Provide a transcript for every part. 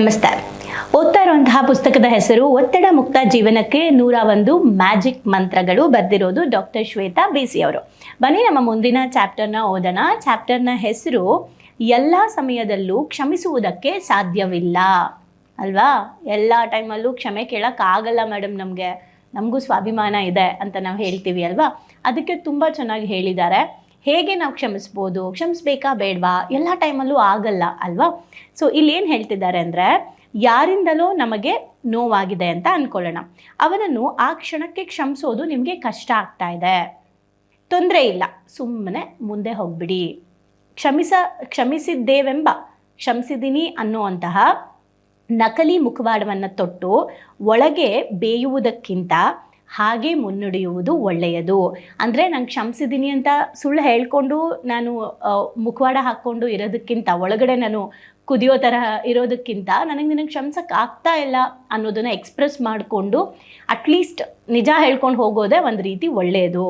ನಮಸ್ತೆ. ಓದ್ತಾ ಇರುವಂತಹ ಪುಸ್ತಕದ ಹೆಸರು ಒತ್ತಡ ಮುಕ್ತ ಜೀವನಕ್ಕೆ ನೂರ ಒಂದು ಮ್ಯಾಜಿಕ್ ಮಂತ್ರಗಳು ಬರೆದಿರೋದು ಡಾಕ್ಟರ್ ಶ್ವೇತಾ ಬಿಸಿ ಅವರು. ಬನ್ನಿ ನಮ್ಮ ಮುಂದಿನ ಚಾಪ್ಟರ್ನ ಓದೋಣ. ಚಾಪ್ಟರ್ನ ಹೆಸರು ಎಲ್ಲ ಸಮಯದಲ್ಲೂ ಕ್ಷಮಿಸುವುದಕ್ಕೆ ಸಾಧ್ಯವಿಲ್ಲ. ಅಲ್ವಾ? ಎಲ್ಲ ಟೈಮಲ್ಲೂ ಕ್ಷಮೆ ಕೇಳೋಕ್ಕಾಗಲ್ಲ ಮೇಡಮ್ ನಮಗೆ. ನಮಗೂ ಸ್ವಾಭಿಮಾನ ಇದೆ ಅಂತ ನಾವು ಹೇಳ್ತೀವಿ ಅಲ್ವಾ? ಅದಕ್ಕೆ ತುಂಬ ಚೆನ್ನಾಗಿ ಹೇಳಿದ್ದಾರೆ. ಹೇಗೆ ನಾವು ಕ್ಷಮಿಸ್ಬೋದು? ಕ್ಷಮಿಸ್ಬೇಕಾ ಬೇಡವಾ? ಎಲ್ಲ ಟೈಮಲ್ಲೂ ಆಗಲ್ಲ ಅಲ್ವಾ? ಸೊ ಇಲ್ಲಿ ಏನು ಹೇಳ್ತಿದ್ದಾರೆ ಅಂದರೆ, ಯಾರಿಂದಲೋ ನಮಗೆ ನೋವಾಗಿದೆ ಅಂತ ಅಂದ್ಕೊಳ್ಳೋಣ ಅವನನ್ನು ಆ ಕ್ಷಣಕ್ಕೆ ಕ್ಷಮಿಸೋದು ನಿಮಗೆ ಕಷ್ಟ ಆಗ್ತಾ ಇದೆ. ತೊಂದರೆ ಇಲ್ಲ. ಸುಮ್ಮನೆ ಮುಂದೆ ಹೋಗ್ಬಿಡಿ. ಕ್ಷಮಿಸ, ಕ್ಷಮಿಸಿದ್ದೇವೆಂಬ ಕ್ಷಮಿಸಿದ್ದೀನಿ ಅನ್ನುವಂತಹ ನಕಲಿ ಮುಖವಾಡವನ್ನು ತೊಟ್ಟು ಒಳಗೆ ಬೇಯುವುದಕ್ಕಿಂತ ಹಾಗೆ ಮುನ್ನಡೆಯುವುದು ಒಳ್ಳೆಯದು. ಅಂದರೆ ನಾನು ಕ್ಷಮಿಸಿದ್ದೀನಿ ಅಂತ ಸುಳ್ಳು ಹೇಳಿಕೊಂಡು ನಾನು ಮುಖವಾಡ ಹಾಕ್ಕೊಂಡು ಇರೋದಕ್ಕಿಂತ, ಒಳಗಡೆ ನಾನು ಕುದಿಯೋ ಥರ ಇರೋದಕ್ಕಿಂತ ನನಗೆ ನಿನಗೆ ಕ್ಷಮಿಸಕ್ಕೆ ಆಗ್ತಾ ಇಲ್ಲ ಅನ್ನೋದನ್ನು ಎಕ್ಸ್ಪ್ರೆಸ್ ಮಾಡಿಕೊಂಡು ಅಟ್ಲೀಸ್ಟ್ ನಿಜ ಹೇಳ್ಕೊಂಡು ಹೋಗೋದೇ ಒಂದು ರೀತಿ ಒಳ್ಳೆಯದು.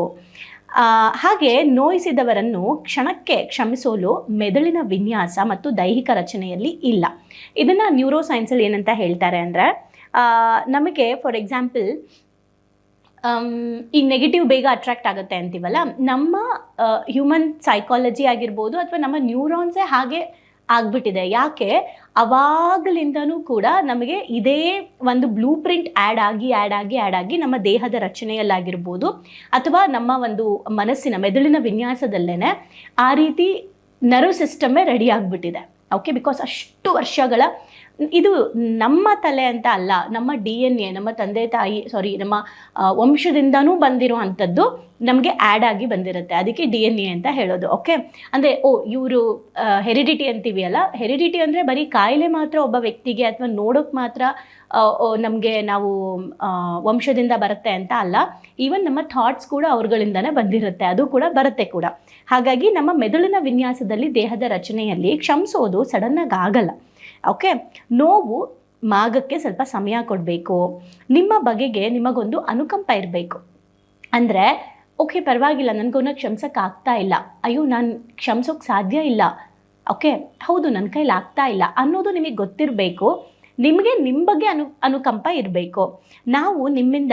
ಹಾಗೆ ನೋಯಿಸಿದವರನ್ನು ಕ್ಷಣಕ್ಕೆ ಕ್ಷಮಿಸೋಲು ಮೆದುಳಿನ ವಿನ್ಯಾಸ ಮತ್ತು ದೈಹಿಕ ರಚನೆಯಲ್ಲಿ ಇಲ್ಲ. ಇದನ್ನು ನ್ಯೂರೋ ಸೈನ್ಸಲ್ಲಿ ಏನಂತ ಹೇಳ್ತಾರೆ ಅಂದರೆ ನಮಗೆ ಫಾರ್ ಎಕ್ಸಾಂಪಲ್ ಈ ನೆಗೆಟಿವ್ ಬೇಗ ಅಟ್ರಾಕ್ಟ್ ಆಗುತ್ತೆ ಅಂತೀವಲ್ಲ, ನಮ್ಮ ಹ್ಯೂಮನ್ ಸೈಕಾಲಜಿ ಆಗಿರ್ಬೋದು ಅಥವಾ ನಮ್ಮ ನ್ಯೂರಾನ್ಸೇ ಹಾಗೆ ಆಗ್ಬಿಟ್ಟಿದೆ. ಯಾಕೆ? ಅವಾಗಲಿಂದನೂ ಕೂಡ ನಮಗೆ ಇದೇ ಒಂದು ಬ್ಲೂ ಪ್ರಿಂಟ್ ಆ್ಯಡ್ ಆಗಿ ಆ್ಯಡ್ ಆಗಿ ಆ್ಯಡ್ ಆಗಿ ನಮ್ಮ ದೇಹದ ರಚನೆಯಲ್ಲಾಗಿರ್ಬೋದು ಅಥವಾ ನಮ್ಮ ಒಂದು ಮನಸ್ಸಿನ, ಮೆದುಳಿನ ವಿನ್ಯಾಸದಲ್ಲೇ ಆ ರೀತಿ ನರ್ವ್ ಸಿಸ್ಟಮೇ ರೆಡಿ ಆಗಿಬಿಟ್ಟಿದೆ. ಓಕೆ ಬಿಕಾಸ್ ಅಷ್ಟು ವರ್ಷಗಳ ಇದು ನಮ್ಮ ತಲೆ ಅಂತ ಅಲ್ಲ, ನಮ್ಮ ಡಿ ಎನ್ ಎ ನಮ್ಮ ತಂದೆ ತಾಯಿ ಸಾರಿ ನಮ್ಮ ವಂಶದಿಂದನೂ ಬಂದಿರೋ ಅಂಥದ್ದು ನಮಗೆ ಆ್ಯಡ್ ಆಗಿ ಬಂದಿರುತ್ತೆ. ಅದಕ್ಕೆ ಡಿ ಎನ್ ಎ ಅಂತ ಹೇಳೋದು. ಓಕೆ ಅಂದರೆ, ಓ, ಇವರು ಹೆರಿಡಿಟಿ ಅಂತೀವಿ ಅಲ್ಲ ಹೆರಿಡಿಟಿ ಅಂದರೆ ಬರೀ ಕಾಯಿಲೆ ಮಾತ್ರ ಒಬ್ಬ ವ್ಯಕ್ತಿಗೆ ಅಥವಾ ನೋಡೋಕೆ ಮಾತ್ರ ನಮಗೆ ನಾವು ವಂಶದಿಂದ ಬರುತ್ತೆ ಅಂತ ಅಲ್ಲ. ಈವನ್ ನಮ್ಮ ಥಾಟ್ಸ್ ಕೂಡ ಅವ್ರಗಳಿಂದನೇ ಬಂದಿರುತ್ತೆ. ಅದು ಕೂಡ ಬರುತ್ತೆ ಕೂಡ. ಹಾಗಾಗಿ ನಮ್ಮ ಮೆದುಳಿನ ವಿನ್ಯಾಸದಲ್ಲಿ ದೇಹದ ರಚನೆಯಲ್ಲಿ ಕ್ಷಮಿಸೋದು ಸಡನ್ನಾಗಿ ಆಗಲ್ಲ. ಓಕೆ ನೋವು ಮಾಗಕ್ಕೆ ಸ್ವಲ್ಪ ಸಮಯ ಕೊಡಬೇಕು. ನಿಮ್ಮ ಬಗೆಗೆ ನಿಮಗೊಂದು ಅನುಕಂಪ ಇರಬೇಕು. ಅಂದರೆ ಓಕೆ ಪರವಾಗಿಲ್ಲ ನನಗವನ್ನ ಕ್ಷಮಿಸೋಕೆ ಆಗ್ತಾ ಇಲ್ಲ. ಅಯ್ಯೋ, ನಾನು ಕ್ಷಮಿಸೋಕೆ ಸಾಧ್ಯ ಇಲ್ಲ. ಓಕೆ ಹೌದು ನನ್ನ ಕೈಲಿ ಆಗ್ತಾ ಇಲ್ಲ. ಅನ್ನೋದು ನಿಮಗೆ ಗೊತ್ತಿರಬೇಕು. ನಿಮಗೆ ನಿಮ್ಮ ಬಗ್ಗೆ ಅನು, ಅನುಕಂಪ ಇರಬೇಕು. ನಾವು ನಿಮ್ಮಿಂದ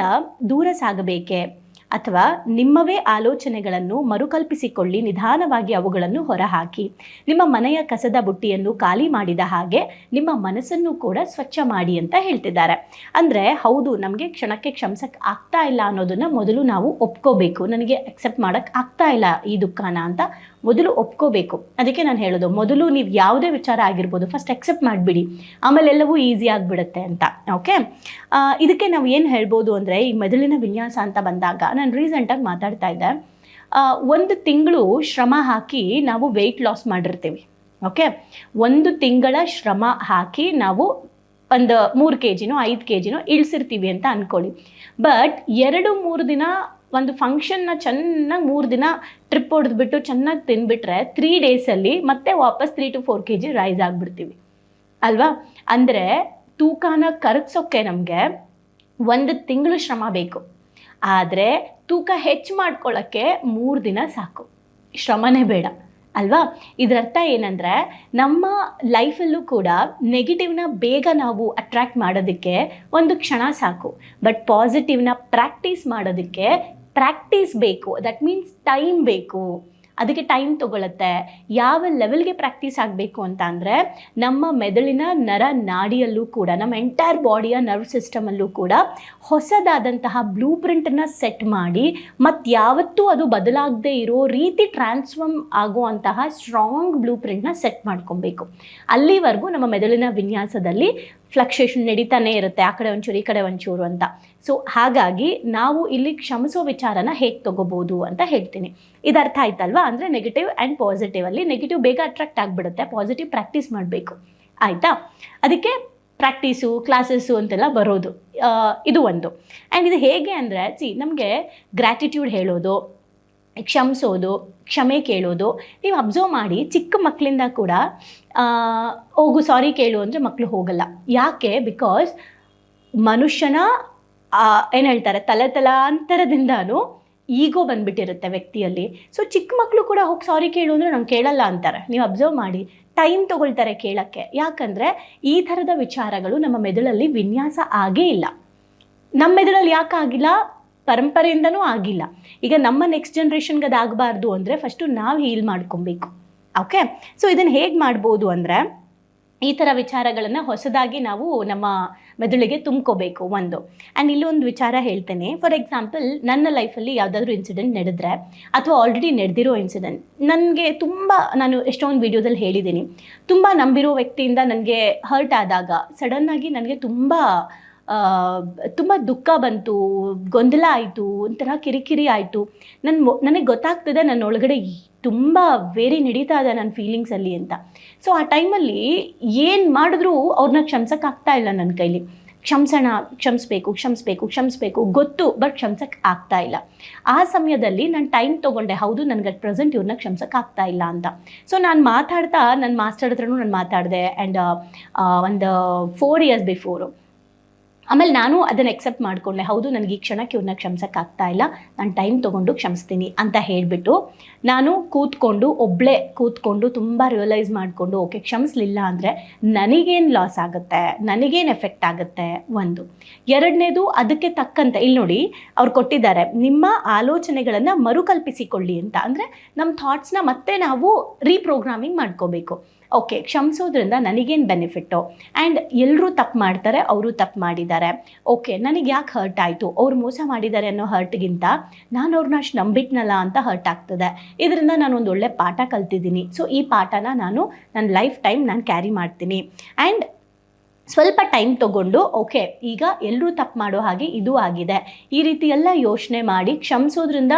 ದೂರ ಸಾಗಬೇಕೆ? ಅಥವಾ ನಿಮ್ಮವೇ ಆಲೋಚನೆಗಳನ್ನು ಮರುಕಲ್ಪಿಸಿಕೊಳ್ಳಿ, ನಿಧಾನವಾಗಿ ಅವುಗಳನ್ನು ಹೊರಹಾಕಿ. ನಿಮ್ಮ ಮನೆಯ ಕಸದ ಬುಟ್ಟಿಯನ್ನು ಖಾಲಿ ಮಾಡಿದ ಹಾಗೆ ನಿಮ್ಮ ಮನಸ್ಸನ್ನು ಕೂಡ ಸ್ವಚ್ಛ ಮಾಡಿ ಅಂತ ಹೇಳ್ತಿದ್ದಾರೆ. ಅಂದರೆ ಹೌದು, ನಮಗೆ ಕ್ಷಣಕ್ಕೆ ಕ್ಷಮಿಸಕ್ಕೆ ಆಗ್ತಾ ಇಲ್ಲ ಅನ್ನೋದನ್ನು ಮೊದಲು ನಾವು ಒಪ್ಕೋಬೇಕು. ನನಗೆ ಅಕ್ಸೆಪ್ಟ್ ಮಾಡೋಕ್ಕೆ ಆಗ್ತಾ ಇಲ್ಲ ಈ ದುಃಖನ ಅಂತ ಮೊದಲು ಒಪ್ಕೋಬೇಕು. ಅದಕ್ಕೆ ನಾನು ಹೇಳೋದು, ಮೊದಲು ನೀವು ಯಾವುದೇ ವಿಚಾರ ಆಗಿರ್ಬೋದು ಫಸ್ಟ್ ಅಕ್ಸೆಪ್ಟ್ ಮಾಡಿಬಿಡಿ. ಆಮೇಲೆ ಎಲ್ಲವೂ ಈಸಿ ಆಗಿಬಿಡುತ್ತೆ ಅಂತ ಓಕೆ ಇದಕ್ಕೆ ನಾವು ಏನು ಹೇಳ್ಬೋದು ಅಂದರೆ, ಈ ಮೆದುಳಿನ ವಿನ್ಯಾಸ ಅಂತ ಬಂದಾಗ ನಾನು ರೀಸೆಂಟಾಗಿ ಮಾತಾಡ್ತಾ ಇದ್ದೆ. ಒಂದು ತಿಂಗಳು ಶ್ರಮ ಹಾಕಿ ನಾವು ವೆಯ್ಟ್ ಲಾಸ್ ಮಾಡಿರ್ತೀವಿ. ಓಕೆ ಒಂದು ತಿಂಗಳ ಶ್ರಮ ಹಾಕಿ ನಾವು ಒಂದು ಮೂರು ಕೆ ಜಿನೋ ಐದು ಕೆ ಜಿನೋ ಇಳಿಸಿರ್ತೀವಿ ಅಂತ ಅಂದ್ಕೊಳ್ಳಿ ಬಟ್ ಎರಡು ಮೂರು ದಿನ ಒಂದು ಫಂಕ್ಷನ್ನ ಚೆನ್ನಾಗಿ ಮೂರು ದಿನ ಟ್ರಿಪ್ ಹೊಡೆದ್ಬಿಟ್ಟು ಚೆನ್ನಾಗಿ ತಿಂದ್ಬಿಟ್ರೆ ತ್ರೀ ಡೇಸಲ್ಲಿ ಮತ್ತೆ ವಾಪಸ್ three to four K G rise ಆಗಿಬಿಡ್ತೀವಿ. ಅಲ್ವಾ? ಅಂದರೆ ತೂಕನ ಕರಗಿಸೋಕ್ಕೆ ನಮಗೆ ಒಂದು ತಿಂಗಳು ಶ್ರಮ ಬೇಕು. ಆದರೆ ತೂಕ ಹೆಚ್ಚು ಮಾಡ್ಕೊಳ್ಳೋಕ್ಕೆ ಮೂರು ದಿನ ಸಾಕು. ಶ್ರಮನೇ ಬೇಡ, ಅಲ್ವಾ? ಇದರರ್ಥ ಏನಂದರೆ ನಮ್ಮ ಲೈಫಲ್ಲೂ ಕೂಡ ನೆಗೆಟಿವ್ನ ಬೇಗ ನಾವು ಅಟ್ರ್ಯಾಕ್ಟ್ ಮಾಡೋದಕ್ಕೆ ಒಂದು ಕ್ಷಣ ಸಾಕು. ಬಟ್ ಪಾಸಿಟಿವ್ನ ಪ್ರಾಕ್ಟೀಸ್ ಮಾಡೋದಕ್ಕೆ ಪ್ರಾಕ್ಟೀಸ್ ಬೇಕು. ದಟ್ ಮೀನ್ಸ್ ಟೈಮ್ ಬೇಕು. ಅದಕ್ಕೆ ಟೈಮ್ ತಗೊಳ್ಳುತ್ತೆ ಯಾವ ಲೆವೆಲ್ಗೆ ಪ್ರಾಕ್ಟೀಸ್ ಆಗಬೇಕು ಅಂತ ಅಂದರೆ ನಮ್ಮ ಮೆದುಳಿನ ನರ ನಾಡಿಯಲ್ಲೂ ಕೂಡ, ನಮ್ಮ ಎಂಟೈರ್ ಬಾಡಿಯ ನರ್ವ್ ಸಿಸ್ಟಮಲ್ಲೂ ಕೂಡ ಹೊಸದಾದಂತಹ ಬ್ಲೂ ಪ್ರಿಂಟನ್ನು ಸೆಟ್ ಮಾಡಿ, ಮತ್ತು ಯಾವತ್ತೂ ಅದು ಬದಲಾಗದೇ ಇರೋ ರೀತಿ ಟ್ರಾನ್ಸ್ಫಾರ್ಮ್ ಆಗುವಂತಹ ಸ್ಟ್ರಾಂಗ್ ಬ್ಲೂ ಪ್ರಿಂಟ್ನ ಸೆಟ್ ಮಾಡ್ಕೊಬೇಕು. ಅಲ್ಲಿವರೆಗೂ ನಮ್ಮ ಮೆದುಳಿನ ವಿನ್ಯಾಸದಲ್ಲಿ ಫ್ಲಕ್ಚುಯೇಷನ್ ನಡೀತಾನೆ ಇರುತ್ತೆ, ಆ ಕಡೆ ಒಂಚೂರು, ಈ ಕಡೆ ಒಂಚೂರು ಅಂತ. ಸೊ ಹಾಗಾಗಿ ನಾವು ಇಲ್ಲಿ ಕ್ಷಮಿಸೋ ವಿಚಾರನ ಹೇಗೆ ತಗೋಬೋದು ಅಂತ ಹೇಳ್ತೀನಿ. ಇದು ಅರ್ಥ ಆಯ್ತಲ್ವಾ? ಅಂದರೆ ನೆಗೆಟಿವ್ ಆ್ಯಂಡ್ ಪಾಸಿಟಿವ್ ಅಲ್ಲಿ ನೆಗೆಟಿವ್ ಬೇಗ ಅಟ್ರಾಕ್ಟ್ ಆಗಿಬಿಡುತ್ತೆ ಪಾಸಿಟಿವ್ ಪ್ರಾಕ್ಟೀಸ್ ಮಾಡಬೇಕು. ಆಯಿತಾ? ಅದಕ್ಕೆ ಪ್ರಾಕ್ಟೀಸು ಕ್ಲಾಸಸ್ಸು ಅಂತೆಲ್ಲ ಬರೋದು. ಇದು ಒಂದು. ಆ್ಯಂಡ್ ಇದು ಹೇಗೆ ಅಂದರೆ, ಸಿ, ನಮಗೆ ಗ್ರ್ಯಾಟಿಟ್ಯೂಡ್ ಹೇಳೋದು, ಕ್ಷಮಿಸೋದು, ಕ್ಷಮೆ ಕೇಳೋದು, ನೀವು ಅಬ್ಸರ್ವ್ ಮಾಡಿ ಚಿಕ್ಕ ಮಕ್ಕಳಿಂದ ಕೂಡ ಹೋಗು ಸಾರಿ ಕೇಳು ಅಂದರೆ ಮಕ್ಕಳು ಹೋಗಲ್ಲ. ಯಾಕೆ? ಬಿಕಾಸ್ ಮನುಷ್ಯನ ಏನು ಹೇಳ್ತಾರೆ, ತಲೆ ತಲಾಂತರದಿಂದನೂ ಈಗೋ ಬಂದ್ಬಿಟ್ಟಿರುತ್ತೆ ವ್ಯಕ್ತಿಯಲ್ಲಿ. ಸೊ ಚಿಕ್ಕ ಮಕ್ಕಳು ಕೂಡ ಹೋಗಿ ಸಾರಿ ಕೇಳು ಅಂದರೆ ನಂಗೆ ಕೇಳಲ್ಲ ಅಂತಾರೆ. ನೀವು ಅಬ್ಸರ್ವ್ ಮಾಡಿ. ಟೈಮ್ ತಗೊಳ್ತಾರೆ ಕೇಳೋಕ್ಕೆ. ಯಾಕಂದರೆ ಈ ಥರದ ವಿಚಾರಗಳು ನಮ್ಮ ಮೆದುಳಲ್ಲಿ ವಿನ್ಯಾಸ ಆಗೇ ಇಲ್ಲ. ನಮ್ಮ ಮೆದುಳಲ್ಲಿ ಯಾಕೆ ಆಗಿಲ್ಲ? ಪರಂಪರೆಯಿಂದನೂ ಆಗಿಲ್ಲ. ಈಗ ನಮ್ಮ ನೆಕ್ಸ್ಟ್ ಜನ್ರೇಷನ್ಗೆ ಅದಾಗಬಾರ್ದು ಅಂದರೆ ಫಸ್ಟು ನಾವು ಹೀಲ್ ಮಾಡ್ಕೊಬೇಕು. ಓಕೆ ಸೊ ಇದನ್ನು ಹೇಗೆ ಮಾಡ್ಬೋದು ಅಂದರೆ ಈ ಥರ ವಿಚಾರಗಳನ್ನು ಹೊಸದಾಗಿ ನಾವು ನಮ್ಮ ಮೆದುಳಿಗೆ ತುಂಬ್ಕೋಬೇಕು ಒಂದು. ಆ್ಯಂಡ್ ಇಲ್ಲೊಂದು ವಿಚಾರ ಹೇಳ್ತೇನೆ. ಫಾರ್ ಎಕ್ಸಾಂಪಲ್ ನನ್ನ ಲೈಫಲ್ಲಿ ಯಾವುದಾದ್ರೂ ಇನ್ಸಿಡೆಂಟ್ ನಡೆದ್ರೆ ಅಥವಾ ಆಲ್ರೆಡಿ ನಡೆದಿರೋ ಇನ್ಸಿಡೆಂಟ್ ನನಗೆ ತುಂಬ ನಾನು ಎಷ್ಟೊಂದು ವೀಡಿಯೋದಲ್ಲಿ ಹೇಳಿದ್ದೀನಿ. ತುಂಬ ನಂಬಿರೋ ವ್ಯಕ್ತಿಯಿಂದ ನನಗೆ ಹರ್ಟ್ ಆದಾಗ ಸಡನ್ನಾಗಿ ನನಗೆ ತುಂಬ ತುಂಬ ದುಃಖ ಬಂತು, ಗೊಂದಲ ಆಯಿತು, ಒಂಥರ ಕಿರಿಕಿರಿ ಆಯಿತು. ನನ್ನ ನನಗೆ ಗೊತ್ತಾಗ್ತದೆ ನನ್ನ ಒಳಗಡೆ ತುಂಬ ವೇರಿ ನಡೀತಾ ಇದೆ ನನ್ನ ಫೀಲಿಂಗ್ಸಲ್ಲಿ ಅಂತ. ಸೊ ಆ ಟೈಮಲ್ಲಿ ಏನು ಮಾಡಿದ್ರೂ ಅವ್ರನ್ನ ಕ್ಷಮಿಸೋಕ್ಕಾಗ್ತಾ ಇಲ್ಲ ನನ್ನ ಕೈಲಿ. ಕ್ಷಮಿಸೋಣ, ಕ್ಷಮಿಸ್ಬೇಕು ಕ್ಷಮಿಸ್ಬೇಕು ಕ್ಷಮಿಸ್ಬೇಕು, ಗೊತ್ತು ಬಟ್ ಕ್ಷಮಿಸಕ್ಕೆ ಆಗ್ತಾ ಇಲ್ಲ. ಆ ಸಮಯದಲ್ಲಿ ನಾನು ಟೈಮ್ ತೊಗೊಂಡೆ, ಹೌದು, ನನಗೆ ಅಟ್ ಪ್ರೆಸೆಂಟ್ ಇವ್ರನ್ನ ಕ್ಷಮಿಸಕ್ಕೆ ಆಗ್ತಾ ಇಲ್ಲ ಅಂತ. ಸೊ ನಾನು ಮಾತಾಡ್ತಾ ನನ್ನ ಮಾಸ್ಟರ್ ಹತ್ರನೂ ನಾನು ಮಾತಾಡಿದೆ ಆ್ಯಂಡ್ ಒಂದು ಫೋರ್ ಇಯರ್ಸ್ ಬಿಫೋರು ಆಮೇಲೆ ನಾನು ಅದನ್ನು ಎಕ್ಸೆಪ್ಟ್ ಮಾಡಿಕೊಂಡೆ ಹೌದು, ನನಗೆ ಈ ಕ್ಷಣಕ್ಕೆ ಇವ್ರನ್ನ ಕ್ಷಮಿಸೋಕ್ಕಾಗ್ತಾ ಇಲ್ಲ. ನಾನು ಟೈಮ್ ತೊಗೊಂಡು ಕ್ಷಮಿಸ್ತೀನಿ ಅಂತ ಹೇಳಿಬಿಟ್ಟು ನಾನು ಕೂತ್ಕೊಂಡು ಒಬ್ಬಳೇ ಕೂತ್ಕೊಂಡು ತುಂಬ ರಿಯಲೈಸ್ ಮಾಡಿಕೊಂಡು, ಓಕೆ, ಕ್ಷಮಿಸ್ಲಿಲ್ಲ ಅಂದರೆ ನನಗೇನು ಲಾಸ್ ಆಗುತ್ತೆ? ನನಗೇನು ಎಫೆಕ್ಟ್ ಆಗುತ್ತೆ? ಒಂದು. ಎರಡನೇದು, ಅದಕ್ಕೆ ತಕ್ಕಂತೆ ಇಲ್ಲಿ ನೋಡಿ, ಅವ್ರು ಕೊಟ್ಟಿದ್ದಾರೆ, ನಿಮ್ಮ ಆಲೋಚನೆಗಳನ್ನು ಮರುಕಲ್ಪಿಸಿಕೊಳ್ಳಿ ಅಂತ. ಅಂದರೆ ನಮ್ಮ ಥಾಟ್ಸ್ನ ಮತ್ತೆ ನಾವು ರೀಪ್ರೋಗ್ರಾಮಿಂಗ್ ಮಾಡ್ಕೋಬೇಕು. ಓಕೆ ಕ್ಷಮಿಸೋದ್ರಿಂದ ನನಗೇನು ಬೆನಿಫಿಟ್ಟು ಆ್ಯಂಡ್ ಎಲ್ಲರೂ ತಪ್ಪು ಮಾಡ್ತಾರೆ, ಅವರು ತಪ್ಪು ಮಾಡಿದ್ದಾರೆ. ಓಕೆ ನನಗೆ ಯಾಕೆ ಹರ್ಟ್ ಆಯಿತು? ಅವ್ರು ಮೋಸ ಮಾಡಿದ್ದಾರೆ ಅನ್ನೋ ಹರ್ಟ್ಗಿಂತ ನಾನು ಅವ್ರನ್ನ ಅಷ್ಟು ನಂಬಿಟ್ನಲ್ಲ ಅಂತ ಹರ್ಟ್ ಆಗ್ತದೆ. ಇದರಿಂದ ನಾನು ಒಂದು ಒಳ್ಳೆ ಪಾಠ ಕಲ್ತಿದ್ದೀನಿ. ಸೊ ಈ ಪಾಠನ ನಾನು ನನ್ನ ಲೈಫ್ ಟೈಮ್ ನಾನು ಕ್ಯಾರಿ ಮಾಡ್ತೀನಿ. ಆ್ಯಂಡ್ ಸ್ವಲ್ಪ ಟೈಮ್ ತಗೊಂಡು ಓಕೆ ಈಗ ಎಲ್ಲರೂ ತಪ್ಪು ಮಾಡೋ ಹಾಗೆ ಇದು ಆಗಿದೆ. ಈ ರೀತಿ ಎಲ್ಲ ಯೋಚನೆ ಮಾಡಿ, ಕ್ಷಮಿಸೋದ್ರಿಂದ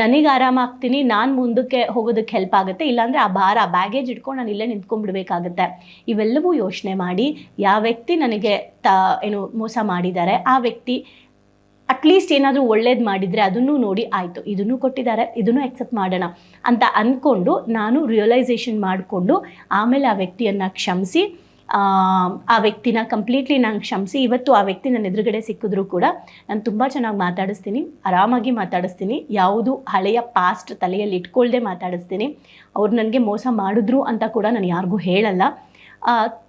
ನನಗೆ ಆರಾಮಾಗ್ತೀನಿ ನಾನು ಮುಂದಕ್ಕೆ ಹೋಗೋದಕ್ಕೆ ಹೆಲ್ಪ್ ಆಗುತ್ತೆ, ಇಲ್ಲಾಂದರೆ ಆ ಭಾರ ಬ್ಯಾಗೇಜ್ ಇಟ್ಕೊಂಡು ನಾನು ಇಲ್ಲೇ ನಿಂತ್ಕೊಂಡ್ಬಿಡ್ಬೇಕಾಗುತ್ತೆ. ಇವೆಲ್ಲವೂ ಯೋಚನೆ ಮಾಡಿ, ಯಾವ ವ್ಯಕ್ತಿ ನನಗೆ ತ, ಏನು ಮೋಸ ಮಾಡಿದ್ದಾರೆ, ಆ ವ್ಯಕ್ತಿ ಅಟ್ಲೀಸ್ಟ್ ಏನಾದರೂ ಒಳ್ಳೇದು ಮಾಡಿದರೆ ಅದನ್ನು ನೋಡಿ ಆಯಿತು, ಇದನ್ನು ಕೊಟ್ಟಿದ್ದಾರೆ, ಇದನ್ನು ಎಕ್ಸೆಪ್ಟ್ ಮಾಡೋಣ ಅಂತ ಅಂದ್ಕೊಂಡು ನಾನು ರಿಯಲೈಸೇಷನ್ ಮಾಡಿಕೊಂಡು, ಆಮೇಲೆ ಆ ವ್ಯಕ್ತಿಯನ್ನು ಕ್ಷಮಿಸಿ ಆ, ವ್ಯಕ್ತಿನ ಕಂಪ್ಲೀಟ್ಲಿ ನಾನು ಕ್ಷಮಿಸಿ. ಇವತ್ತು ಆ ವ್ಯಕ್ತಿ ನನ್ನ ಎದುರುಗಡೆ ಸಿಕ್ಕಿದ್ರೂ ಕೂಡ ನಾನು ತುಂಬ ಚೆನ್ನಾಗಿ ಮಾತಾಡಿಸ್ತೀನಿ. ಆರಾಮಾಗಿ ಮಾತಾಡಿಸ್ತೀನಿ. ಯಾವುದು ಹಳೆಯ ಪಾಸ್ಟ್ ತಲೆಯಲ್ಲಿ ಇಟ್ಕೊಳ್ಳದೆ ಮಾತಾಡಿಸ್ತೀನಿ. ಅವ್ರು ನನಗೆ ಮೋಸ ಮಾಡಿದ್ರು ಅಂತ ಕೂಡ ನಾನು ಯಾರಿಗೂ ಹೇಳಲ್ಲ.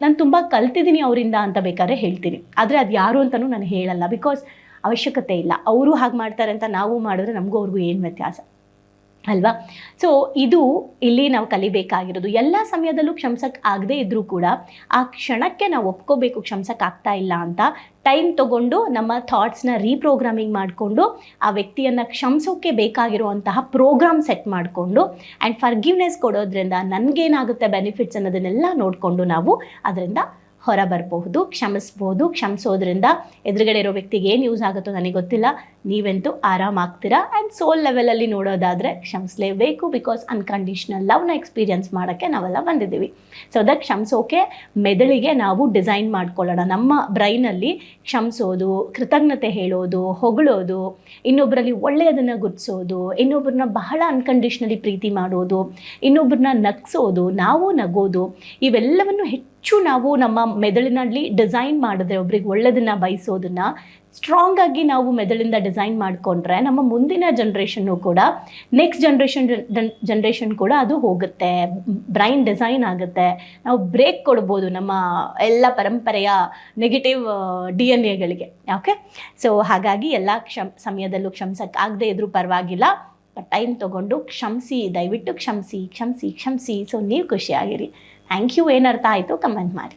ನಾನು ತುಂಬ ಕಲ್ತಿದ್ದೀನಿ ಅವರಿಂದ ಅಂತ ಬೇಕಾದ್ರೆ ಹೇಳ್ತೀನಿ. ಆದರೆ ಅದು ಯಾರು ಅಂತಲೂ ನಾನು ಹೇಳಲ್ಲ. ಬಿಕಾಸ್ ಅವಶ್ಯಕತೆ ಇಲ್ಲ. ಅವರು ಹಾಗೆ ಮಾಡ್ತಾರೆ ಅಂತ ನಾವು ಮಾಡಿದ್ರೆ ನಮಗೂ ಅವ್ರಿಗೂ ಏನು ವ್ಯತ್ಯಾಸ? ಅಲ್ವಾ? ಸೊ ಇದು ಇಲ್ಲಿ ನಾವು ಕಲಿಬೇಕಾಗಿರೋದು. ಎಲ್ಲ ಸಮಯದಲ್ಲೂ ಕ್ಷಮಿಸಕ್ಕೆ ಆಗದೇ ಇದ್ರೂ ಕೂಡ ಆ ಕ್ಷಣಕ್ಕೆ ನಾವು ಒಪ್ಕೋಬೇಕು ಕ್ಷಮಸಕ್ ಆಗ್ತಾ ಇಲ್ಲ ಅಂತ ಟೈಮ್ ತಗೊಂಡು ನಮ್ಮ ಥಾಟ್ಸ್ನ ರೀಪ್ರೋಗ್ರಾಮಿಂಗ್ ಮಾಡಿಕೊಂಡು ಆ ವ್ಯಕ್ತಿಯನ್ನು ಕ್ಷಮಿಸೋಕ್ಕೆ ಬೇಕಾಗಿರುವಂತಹ ಪ್ರೋಗ್ರಾಮ್ ಸೆಟ್ ಮಾಡಿಕೊಂಡು ಆ್ಯಂಡ್ ಫರ್ಗಿವ್ನೆಸ್ ಕೊಡೋದ್ರಿಂದ ನನಗೇನಾಗುತ್ತೆ ಬೆನಿಫಿಟ್ಸ್ ಅನ್ನೋದನ್ನೆಲ್ಲ ನೋಡಿಕೊಂಡು ನಾವು ಅದರಿಂದ ಹೊರ ಬರಬಹುದು ಕ್ಷಮಿಸ್ಬೋದು, ಕ್ಷಮಿಸೋದ್ರಿಂದ ಎದುರುಗಡೆ ಇರೋ ವ್ಯಕ್ತಿಗೆ ಏನು ಯೂಸ್ ಆಗುತ್ತೋ ನನಗೆ ಗೊತ್ತಿಲ್ಲ. ನೀವಂತೂ ಆರಾಮಾಗ್ತೀರಾ ಆ್ಯಂಡ್ ಸೋಲ್ ಲೆವೆಲಲ್ಲಿ ನೋಡೋದಾದರೆ ಕ್ಷಮಿಸಲೇಬೇಕು ಬಿಕಾಸ್ ಅನ್ಕಂಡೀಷ್ನಲ್ ಲವ್ನ ಎಕ್ಸ್ಪೀರಿಯನ್ಸ್ ಮಾಡೋಕ್ಕೆ ನಾವೆಲ್ಲ ಬಂದಿದ್ದೀವಿ. ಸೊ ಅದಕ್ಕೆ ಕ್ಷಮಿಸೋಕೆ ಮೆದುಳಿಗೆ ನಾವು ಡಿಸೈನ್ ಮಾಡ್ಕೊಳ್ಳೋಣ. ನಮ್ಮ ಬ್ರೈನಲ್ಲಿ ಕ್ಷಮಿಸೋದು, ಕೃತಜ್ಞತೆ ಹೇಳೋದು, ಹೊಗಳೋದು ಇನ್ನೊಬ್ಬರಲ್ಲಿ ಒಳ್ಳೆಯದನ್ನು ಗುರ್ತಿಸೋದು ಇನ್ನೊಬ್ಬರನ್ನ ಬಹಳ ಅನ್ಕಂಡೀಷ್ನಲಿ ಪ್ರೀತಿ ಮಾಡೋದು ಇನ್ನೊಬ್ಬರನ್ನ ನಗ್ಸೋದು, ನಾವು ನಗೋದು, ಇವೆಲ್ಲವನ್ನು ಹೆಚ್ಚು ನಾವು ನಮ್ಮ ಮೆದುಳಿನಲ್ಲಿ ಡಿಸೈನ್ ಮಾಡಿದ್ರೆ ಒಬ್ರಿಗೆ ಒಳ್ಳೆದನ್ನ ಬಯಸೋದನ್ನ ಸ್ಟ್ರಾಂಗ್ ಆಗಿ ನಾವು ಮೆದುಳಿಂದ ಡಿಸೈನ್ ಮಾಡಿಕೊಂಡ್ರೆ ನಮ್ಮ ಮುಂದಿನ ಜನ್ರೇಷನ್ನು ಕೂಡ ನೆಕ್ಸ್ಟ್ ಜನ್ರೇಷನ್ ಜನ್ರೇಷನ್ ಕೂಡ ಅದು ಹೋಗುತ್ತೆ. ಬ್ರೈನ್ ಡಿಸೈನ್ ಆಗುತ್ತೆ. ನಾವು ಬ್ರೇಕ್ ಕೊಡ್ಬೋದು ನಮ್ಮ ಎಲ್ಲ ಪರಂಪರೆಯ ನೆಗೆಟಿವ್ ಡಿ ಎನ್ ಎಗಳಿಗೆ ಓಕೆ ಸೊ ಹಾಗಾಗಿ ಎಲ್ಲ ಕ್ಷಮ್, ಸಮಯದಲ್ಲೂ ಆಗದೆ ಇದ್ರೂ ಪರವಾಗಿಲ್ಲ. ಟೈಮ್ ತಗೊಂಡು ಕ್ಷಮಿಸಿ, ದಯವಿಟ್ಟು ಕ್ಷಮಿಸಿ ಕ್ಷಮಿಸಿ ಕ್ಷಮಿಸಿ. ಸೊ ನೀವು ಖುಷಿಯಾಗಿರಿ. ಥ್ಯಾಂಕ್ ಯು ಏನು ಅರ್ಥ ಆಯಿತು ಕಮೆಂಟ್ ಮಾಡಿ